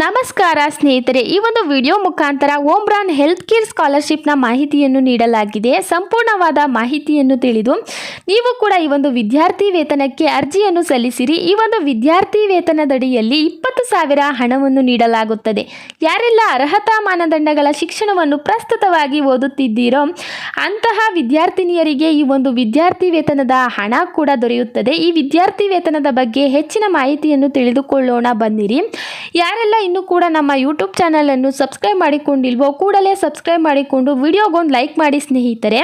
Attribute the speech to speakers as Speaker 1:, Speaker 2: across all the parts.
Speaker 1: ನಮಸ್ಕಾರ ಸ್ನೇಹಿತರೆ, ಈ ಒಂದು ವಿಡಿಯೋ ಮುಖಾಂತರ ಓಮ್ರಾನ್ ಹೆಲ್ತ್ ಕೇರ್ ಸ್ಕಾಲರ್ಶಿಪ್ನ ಮಾಹಿತಿಯನ್ನು ನೀಡಲಾಗಿದೆ. ಸಂಪೂರ್ಣವಾದ ಮಾಹಿತಿಯನ್ನು ತಿಳಿದು ನೀವು ಕೂಡ ಈ ಒಂದು ವಿದ್ಯಾರ್ಥಿ ವೇತನಕ್ಕೆ ಅರ್ಜಿಯನ್ನು ಸಲ್ಲಿಸಿರಿ. ಈ ಒಂದು ವಿದ್ಯಾರ್ಥಿ ವೇತನದಡಿಯಲ್ಲಿ ಇಪ್ಪತ್ತು ಸಾವಿರ ಹಣವನ್ನು ನೀಡಲಾಗುತ್ತದೆ. ಯಾರೆಲ್ಲ ಅರ್ಹತಾ ಮಾನದಂಡಗಳ ಶಿಕ್ಷಣವನ್ನು ಪ್ರಸ್ತುತವಾಗಿ ಓದುತ್ತಿದ್ದೀರೋ, ಅಂತಹ ವಿದ್ಯಾರ್ಥಿನಿಯರಿಗೆ ಈ ಒಂದು ವಿದ್ಯಾರ್ಥಿ ವೇತನದ ಹಣ ಕೂಡ ದೊರೆಯುತ್ತದೆ. ಈ ವಿದ್ಯಾರ್ಥಿ ವೇತನದ ಬಗ್ಗೆ ಹೆಚ್ಚಿನ ಮಾಹಿತಿಯನ್ನು ತಿಳಿದುಕೊಳ್ಳೋಣ. ಬನ್ನಿರಿ. ಯಾರೆಲ್ಲ ಇನ್ನೂ ಕೂಡ ನಮ್ಮ ಯೂಟ್ಯೂಬ್ ಚಾನಲನ್ನು ಸಬ್ಸ್ಕ್ರೈಬ್ ಮಾಡಿಕೊಂಡಿಲ್ವೋ ಕೂಡಲೇ ಸಬ್ಸ್ಕ್ರೈಬ್ ಮಾಡಿಕೊಂಡು ವಿಡಿಯೋಗೊಂದು ಲೈಕ್ ಮಾಡಿ ಸ್ನೇಹಿತರೆ.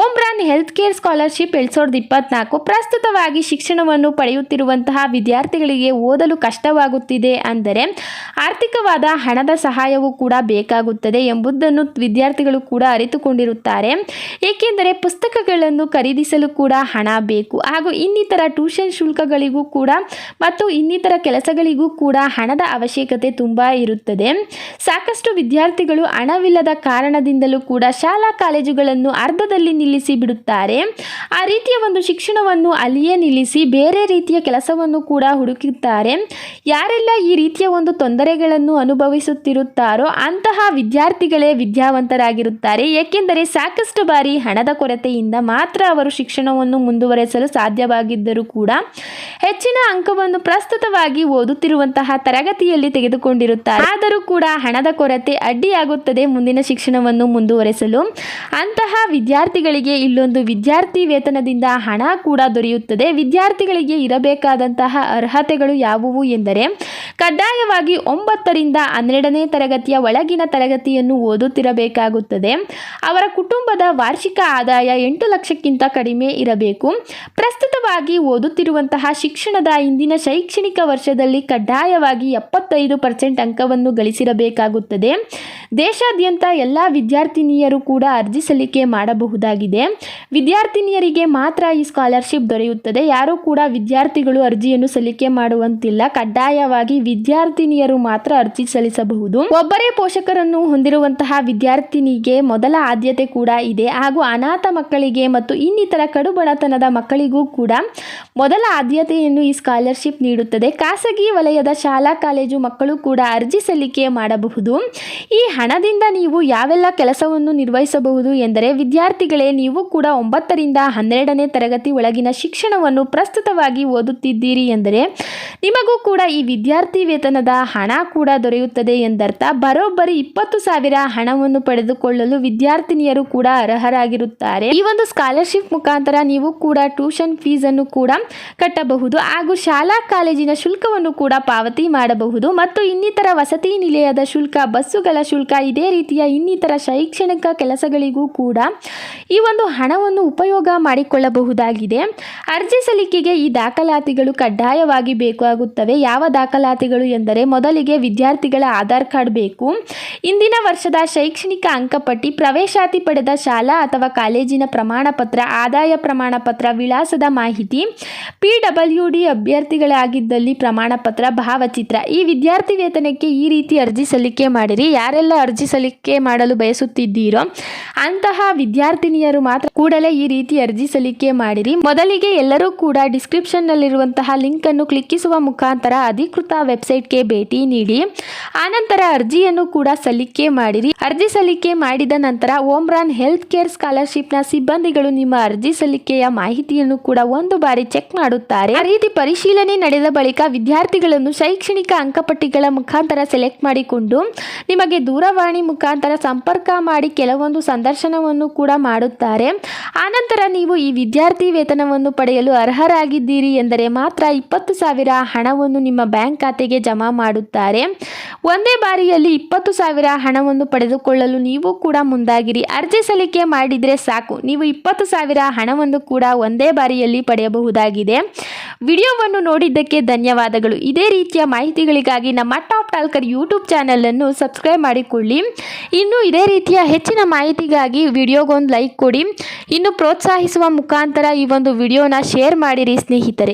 Speaker 1: ಓಮ್ರಾನ್ ಹೆಲ್ತ್ ಕೇರ್ ಸ್ಕಾಲರ್ಶಿಪ್ ಎರಡು ಸಾವಿರದ ಇಪ್ಪತ್ನಾಲ್ಕು ಪ್ರಸ್ತುತವಾಗಿ ಶಿಕ್ಷಣವನ್ನು ಪಡೆಯುತ್ತಿರುವಂತಹ ವಿದ್ಯಾರ್ಥಿಗಳಿಗೆ ಓದಲು ಕಷ್ಟವಾಗುತ್ತಿದೆ ಅಂದರೆ ಆರ್ಥಿಕವಾದ ಹಣದ ಸಹಾಯವೂ ಕೂಡ ಬೇಕಾಗುತ್ತದೆ ಎಂಬುದನ್ನು ವಿದ್ಯಾರ್ಥಿಗಳು ಕೂಡ ಅರಿತುಕೊಂಡಿರುತ್ತಾರೆ. ಏಕೆಂದರೆ ಪುಸ್ತಕಗಳನ್ನು ಖರೀದಿಸಲು ಕೂಡ ಹಣ ಬೇಕು. ಹಾಗೂ ಇನ್ನಿತರ ಟ್ಯೂಷನ್ ಶುಲ್ಕಗಳಿಗೂ ಕೂಡ ಮತ್ತು ಇನ್ನಿತರ ಕೆಲಸಗಳಿಗೂ ಕೂಡ ಹಣದ ಅವಶ್ಯಕತೆ ತುಂಬ ಇರುತ್ತದೆ. ಸಾಕಷ್ಟು ವಿದ್ಯಾರ್ಥಿಗಳು ಹಣವಿಲ್ಲದ ಕಾರಣದಿಂದಲೂ ಕೂಡ ಶಾಲಾ ಕಾಲೇಜುಗಳನ್ನು ಅರ್ಧದಲ್ಲಿ ನಿಲ್ಲಿಸಿ ಬಿಡುತ್ತಾರೆ. ಆ ರೀತಿಯ ಒಂದು ಶಿಕ್ಷಣವನ್ನು ಅಲ್ಲಿಯೇ ನಿಲ್ಲಿಸಿ ಬೇರೆ ರೀತಿಯ ಕೆಲಸವನ್ನು ಕೂಡ ಹುಡುಕುತ್ತಾರೆ ಯಾರೆಲ್ಲ ಈ ರೀತಿಯ ಒಂದು ತೊಂದರೆಗಳನ್ನು ಅನುಭವಿಸುತ್ತಿರುತ್ತಾರೋ ಅಂತಹ ವಿದ್ಯಾರ್ಥಿಗಳೇ ವಿದ್ಯಾವಂತರಾಗಿರುತ್ತಾರೆ. ಏಕೆಂದರೆ ಸಾಕಷ್ಟು ಬಾರಿ ಹಣದ ಕೊರತೆಯಿಂದ ಮಾತ್ರ ಅವರು ಶಿಕ್ಷಣವನ್ನು ಮುಂದುವರೆಸಲು ಸಾಧ್ಯವಾಗಿದ್ದರೂ ಕೂಡ ಹೆಚ್ಚಿನ ಅಂಕವನ್ನು ಪ್ರಸ್ತುತವಾಗಿ ಓದುತ್ತಿರುವಂತಹ ತರಗತಿಯಲ್ಲಿ ತೆಗೆದುಕೊಂಡಿರುತ್ತಾರೆ ಆದರೂ ಕೂಡ ಹಣದ ಕೊರತೆ ಅಡ್ಡಿಯಾಗುತ್ತದೆ ಮುಂದಿನ ಶಿಕ್ಷಣವನ್ನು ಮುಂದುವರೆಸಲು. ಅಂತಹ ವಿದ್ಯಾರ್ಥಿಗಳಿಗೆ ಇಲ್ಲೊಂದು ವಿದ್ಯಾರ್ಥಿ ವೇತನದಿಂದ ಹಣ ಕೂಡ ದೊರೆಯುತ್ತದೆ. ವಿದ್ಯಾರ್ಥಿಗಳಿಗೆ ಇರಬೇಕಾದಂತಹ ಅರ್ಹತೆಗಳು ಯಾವುವು ಎಂದರೆ, ಕಡ್ಡಾಯವಾಗಿ ಒಂಬತ್ತರಿಂದ ಹನ್ನೆರಡನೇ ತರಗತಿಯ ಒಳಗಿನ ತರಗತಿಯನ್ನು ಓದುತ್ತಿರಬೇಕಾಗುತ್ತದೆ. ಅವರ ಕುಟುಂಬದ ವಾರ್ಷಿಕ ಆದಾಯ ಎಂಟು ಲಕ್ಷಕ್ಕಿಂತ ಕಡಿಮೆ ಇರಬೇಕು. ಪ್ರಸ್ತುತವಾಗಿ ಓದುತ್ತಿರುವಂತಹ ಶಿಕ್ಷಣದ ಇಂದಿನ ಶೈಕ್ಷಣಿಕ ವರ್ಷದಲ್ಲಿ ಕಡ್ಡಾಯವಾಗಿ ಎಪ್ಪತ್ತೈದು ಪರ್ಸೆಂಟ್ ಅಂಕವನ್ನು ಗಳಿಸಿರಬೇಕಾಗುತ್ತದೆ. ದೇಶಾದ್ಯಂತ ಎಲ್ಲ ವಿದ್ಯಾರ್ಥಿನಿಯರು ಕೂಡ ಅರ್ಜಿ ಸಲ್ಲಿಕೆ ಮಾಡಬಹುದಾಗಿದೆ. ವಿದ್ಯಾರ್ಥಿನಿಯರಿಗೆ ಮಾತ್ರ ಈ ಸ್ಕಾಲರ್ಶಿಪ್ ದೊರೆಯುತ್ತದೆ. ಯಾರೂ ಕೂಡ ವಿದ್ಯಾರ್ಥಿಗಳು ಅರ್ಜಿಯನ್ನು ಸಲ್ಲಿಕೆ ಮಾಡುವಂತಿಲ್ಲ. ಕಡ್ಡಾಯವಾಗಿ ವಿದ್ಯಾರ್ಥಿನಿಯರು ಮಾತ್ರ ಅರ್ಜಿ ಸಲ್ಲಿಸಬಹುದು. ಒಬ್ಬರೇ ಪೋಷಕರನ್ನು ಹೊಂದಿರುವಂತಹ ವಿದ್ಯಾರ್ಥಿನಿಗೆ ಮೊದಲ ಆದ್ಯತೆ ಕೂಡ ಇದೆ. ಹಾಗೂ ಅನಾಥ ಮಕ್ಕಳಿಗೆ ಮತ್ತು ಇನ್ನಿತರ ಕಡುಬಡತನದ ಮಕ್ಕಳಿಗೂ ಕೂಡ ಮೊದಲ ಆದ್ಯತೆಯನ್ನು ಈ ಸ್ಕಾಲರ್ಶಿಪ್ ನೀಡುತ್ತದೆ. ಖಾಸಗಿ ವಲಯದ ಶಾಲಾ, ಕಾಲೇಜು ಮಕ್ಕಳು ಕೂಡ ಅರ್ಜಿ ಸಲ್ಲಿಕೆ ಮಾಡಬಹುದು. ಈ ಹಣದಿಂದ ನೀವು ಯಾವೆಲ್ಲ ಕೆಲಸವನ್ನು ನಿರ್ವಹಿಸಬಹುದು ಎಂದರೆ ವಿದ್ಯಾರ್ಥಿಗಳೇ ನೀವು ಕೂಡ ಒಂಬತ್ತರಿಂದ ಹನ್ನೆರಡನೇ ತರಗತಿ ಒಳಗಿನ ಶಿಕ್ಷಣವನ್ನು ಪ್ರಸ್ತುತವಾಗಿ ಓದುತ್ತಿದ್ದೀರಿ ಎಂದರೆ ನಿಮಗೂ ಕೂಡ ಈ ವಿದ್ಯಾರ್ಥಿ ವೇತನದ ಹಣ ಕೂಡ ದೊರೆಯುತ್ತದೆ ಎಂದರ್ಥ. ಬರೋಬ್ಬರಿ ಇಪ್ಪತ್ತು ಸಾವಿರ ಹಣವನ್ನು ಪಡೆದುಕೊಳ್ಳಲು ವಿದ್ಯಾರ್ಥಿನಿಯರು ಕೂಡ ಅರ್ಹರಾಗಿರುತ್ತಾರೆ. ಈ ಒಂದು ಸ್ಕಾಲರ್ಶಿಪ್ ಮುಖಾಂತರ ನೀವು ಕೂಡ ಟ್ಯೂಷನ್ ಫೀಸ್ ಅನ್ನು ಕೂಡ ಕಟ್ಟಬಹುದು ಹಾಗೂ ಶಾಲಾ ಕಾಲೇಜಿನ ಶುಲ್ಕವನ್ನು ಕೂಡ ಪಾವತಿ ಮಾಡಬಹುದು. ಮತ್ತು ಇನ್ನಿತರ ವಸತಿ ನಿಲಯದ ಶುಲ್ಕ, ಬಸ್ಸುಗಳ ಶುಲ್ಕ, ಇದೇ ರೀತಿಯ ಇನ್ನಿತರ ಶೈಕ್ಷಣಿಕ ಕೆಲಸಗಳಿಗೂ ಕೂಡ ಈ ಒಂದು ಹಣವನ್ನು ಉಪಯೋಗ ಮಾಡಿಕೊಳ್ಳಬಹುದಾಗಿದೆ. ಅರ್ಜಿ ಸಲ್ಲಿಕೆಗೆ ಈ ದಾಖಲಾತಿಗಳು ಕಡ್ಡಾಯವಾಗಿ ಬೇಕಾಗುತ್ತವೆ ಯಾವ ದಾಖಲಾತಿಗಳು ಎಂದರೆ ಮೊದಲಿಗೆ ವಿದ್ಯಾರ್ಥಿಗಳ ಆಧಾರ್ ಕಾರ್ಡ್ ಬೇಕು. ಇಂದಿನ ವರ್ಷದ ಶೈಕ್ಷಣಿಕ ಅಂಕಪಟ್ಟಿ, ಪ್ರವೇಶಾತಿ ಪಡೆದ ಶಾಲಾ ಅಥವಾ ಕಾಲೇಜಿನ ಪ್ರಮಾಣ ಪತ್ರ ಆದಾಯ ಪ್ರಮಾಣ ಪತ್ರ ವಿಳಾಸದ ಮಾಹಿತಿ, ಪಿ ಡಬ್ಲ್ಯೂ ಡಿ ಅಭ್ಯರ್ಥಿಗಳಾಗಿದ್ದಲ್ಲಿ ಪ್ರಮಾಣ ಪತ್ರ ಭಾವಚಿತ್ರ ಈ ವಿದ್ಯಾರ್ಥಿ ವೇತನಕ್ಕೆ ಈ ರೀತಿ ಅರ್ಜಿ ಸಲ್ಲಿಕೆ ಮಾಡಿರಿ. ಯಾರೆಲ್ಲ ಅರ್ಜಿ ಸಲ್ಲಿಕೆ ಮಾಡಲು ಬಯಸುತ್ತಿದ್ದೀರೋ ಅಂತಹ ವಿದ್ಯಾರ್ಥಿನಿಯರು ಮಾತ್ರ ಕೂಡಲೇ ಈ ರೀತಿ ಅರ್ಜಿ ಸಲ್ಲಿಕೆ ಮಾಡಿರಿ. ಮೊದಲಿಗೆ ಎಲ್ಲರೂ ಕೂಡ ಡಿಸ್ಕ್ರಿಪ್ಷನ್ನಲ್ಲಿರುವಂತಹ ಲಿಂಕ್ ಅನ್ನು ಕ್ಲಿಕ್ಕಿಸುವ ಮುಖಾಂತರ ಅಧಿಕೃತ ವೆಬ್ಸೈಟ್ಗೆ ಭೇಟಿ ನೀಡಿ, ಆನಂತರ ಅರ್ಜಿಯನ್ನು ಕೂಡ ಸಲ್ಲಿಕೆ ಮಾಡಿರಿ. ಅರ್ಜಿ ಸಲ್ಲಿಕೆ ಮಾಡಿದ ನಂತರ ಓಮ್ರಾನ್ ಹೆಲ್ತ್ ಕೇರ್ ಸ್ಕಾಲರ್ಶಿಪ್ನ ಸಿಬ್ಬಂದಿಗಳು ನಿಮ್ಮ ಅರ್ಜಿ ಸಲ್ಲಿಕೆಯ ಮಾಹಿತಿಯನ್ನು ಕೂಡ ಒಂದು ಬಾರಿ ಚೆಕ್ ಮಾಡುತ್ತಾರೆ. ಆ ರೀತಿ ಪರಿಶೀಲನೆ ನಡೆದ ಬಳಿಕ ವಿದ್ಯಾರ್ಥಿಗಳನ್ನು ಶೈಕ್ಷಣಿಕ ಅಂಕಪಟ್ಟಿಗಳ ಮುಖಾಂತರ ಸೆಲೆಕ್ಟ್ ಮಾಡಿಕೊಂಡು ನಿಮಗೆ ದೂರವಾಣಿ ಮುಖಾಂತರ ಸಂಪರ್ಕ ಮಾಡಿ ಕೆಲವೊಂದು ಸಂದರ್ಶನವನ್ನು ಕೂಡ ಮಾಡುತ್ತಾರೆ. ಆನಂತರ ನೀವು ಈ ವಿದ್ಯಾರ್ಥಿ ವೇತನವನ್ನು ಪಡೆಯಲು ಅರ್ಹರಾಗಿದ್ದೀರಿ ಎಂದರೆ ಮಾತ್ರ ಇಪ್ಪತ್ತು ಸಾವಿರ ಹಣವನ್ನು ನಿಮ್ಮ ಬ್ಯಾಂಕ್ ಖಾತೆಗೆ ಜಮಾ ಮಾಡುತ್ತಾರೆ. ಒಂದೇ ಬಾರಿಯಲ್ಲಿ ಇಪ್ಪತ್ತು ಸಾವಿರ ಹಣವನ್ನು ಪಡೆದುಕೊಳ್ಳಲು ನೀವು ಕೂಡ ಮುಂದಾಗಿರಿ. ಅರ್ಜಿ ಸಲ್ಲಿಕೆ ಮಾಡಿದರೆ ಸಾಕು. ನೀವು ಇಪ್ಪತ್ತು ಸಾವಿರ ಹಣವನ್ನು ಕೂಡ ಒಂದೇ ಬಾರಿಯಲ್ಲಿ ಪಡೆಯಬಹುದಾಗಿದೆ. ವಿಡಿಯೋವನ್ನು ನೋಡಿದ್ದಕ್ಕೆ ಧನ್ಯವಾದಗಳು. ಇದೇ ರೀತಿಯ ಮಾಹಿತಿಗಳಿಗಾಗಿ ನಮ್ಮ ಟಾಪ್ ಟಾಲ್ಕರ್ ಯೂಟ್ಯೂಬ್ ಚಾನಲನ್ನು ಸಬ್ಸ್ಕ್ರೈಬ್ ಮಾಡಿಕೊಳ್ಳಿ. ಇನ್ನು ಇದೇ ರೀತಿಯ ಹೆಚ್ಚಿನ ಮಾಹಿತಿಗಾಗಿ ವಿಡಿಯೋಗೊಂದು ಲೈಕ್ ಕೊಡಿ. ಇನ್ನು ಪ್ರೋತ್ಸಾಹಿಸುವ ಮುಖಾಂತರ ಈ ಒಂದು ವಿಡಿಯೋನ ಶೇರ್ ಮಾಡಿರಿ ಸ್ನೇಹಿತರೆ.